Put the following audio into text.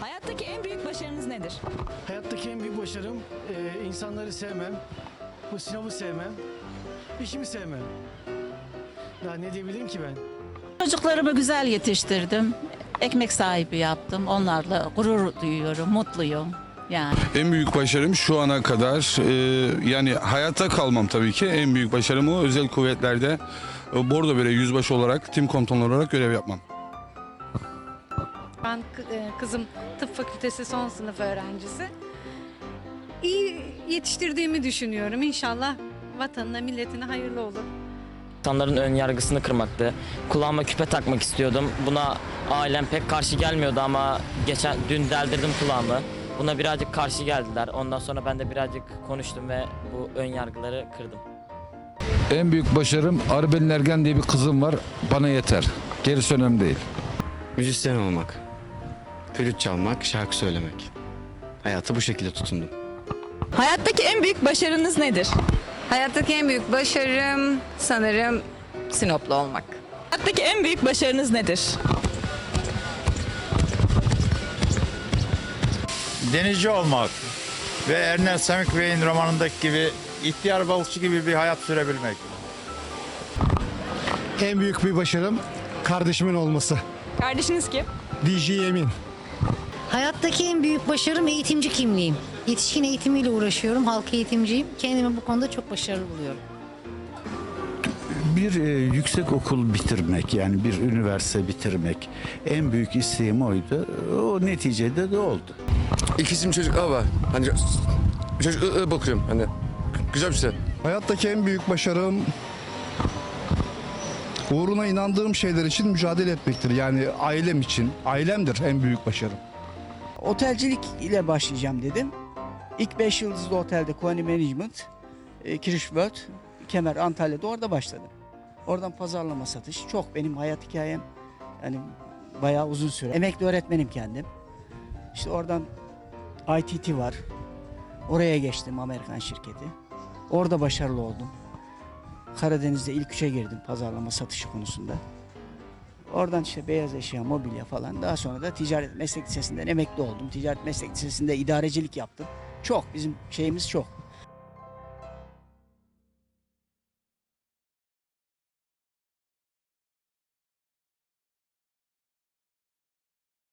Hayattaki en büyük başarınız nedir? Hayattaki en büyük başarım e, insanları sevmem, bu sınavı sevmem, işimi sevmem. Daha ne diyebilirim ki ben? Çocuklarımı güzel yetiştirdim. Ekmek sahibi yaptım. Onlarla gurur duyuyorum, mutluyum. Yani. En büyük başarım şu ana kadar e, yani hayatta kalmam tabii ki en büyük başarım o özel kuvvetlerde e, Bordo Bere yüzbaşı olarak tim komutanı olarak görev yapmam. E, kızım tıp fakültesi son sınıf öğrencisi. İyi yetiştirdiğimi düşünüyorum. İnşallah vatanına, milletine hayırlı olur. İnsanların ön yargısını kırmaktı. Kulağıma küpe takmak istiyordum. Buna ailem pek karşı gelmiyordu ama geçen dün deldirdim kulağımı. Buna birazcık karşı geldiler. Ondan sonra ben de birazcık konuştum ve bu ön yargıları kırdım. En büyük başarım Arbelin Ergen diye bir kızım var. Bana yeter. Gerisi önemli değil. Müzisyen olmak, flüt çalmak, şarkı söylemek. Hayatı bu şekilde tutundum. Hayattaki en büyük başarınız nedir? Hayattaki en büyük başarım sanırım Sinoplu olmak. Hayattaki en büyük başarınız nedir? denizci olmak ve Ernest Hemingway'in romanındaki gibi ihtiyar balıkçı gibi bir hayat sürebilmek. En büyük bir başarım kardeşimin olması. Kardeşiniz kim? DJ Emin. Hayattaki en büyük başarım eğitimci kimliğim. Yetişkin eğitimiyle uğraşıyorum, halk eğitimciyim. Kendimi bu konuda çok başarılı buluyorum. Bir e, yüksek okul bitirmek yani bir üniversite bitirmek en büyük isteğim oydu. O neticede de oldu. İkizim çocuk ama hani çocuk ı, ı bakıyorum hani güzel bir şey. Hayattaki en büyük başarım uğruna inandığım şeyler için mücadele etmektir. Yani ailem için. Ailemdir en büyük başarım. Otelcilik ile başlayacağım dedim. İlk 5 yıldızlı otelde Kuani Management, e, Kirchworth, Kemer, Antalya'da orada başladım. Oradan pazarlama satış. Çok benim hayat hikayem yani bayağı uzun süre. Emekli öğretmenim kendim. İşte oradan ITT var. Oraya geçtim Amerikan şirketi. Orada başarılı oldum. Karadeniz'de ilk üçe girdim pazarlama satışı konusunda. Oradan işte beyaz eşya, mobilya falan. Daha sonra da ticaret meslek lisesinden emekli oldum. Ticaret meslek lisesinde idarecilik yaptım. Çok bizim şeyimiz çok.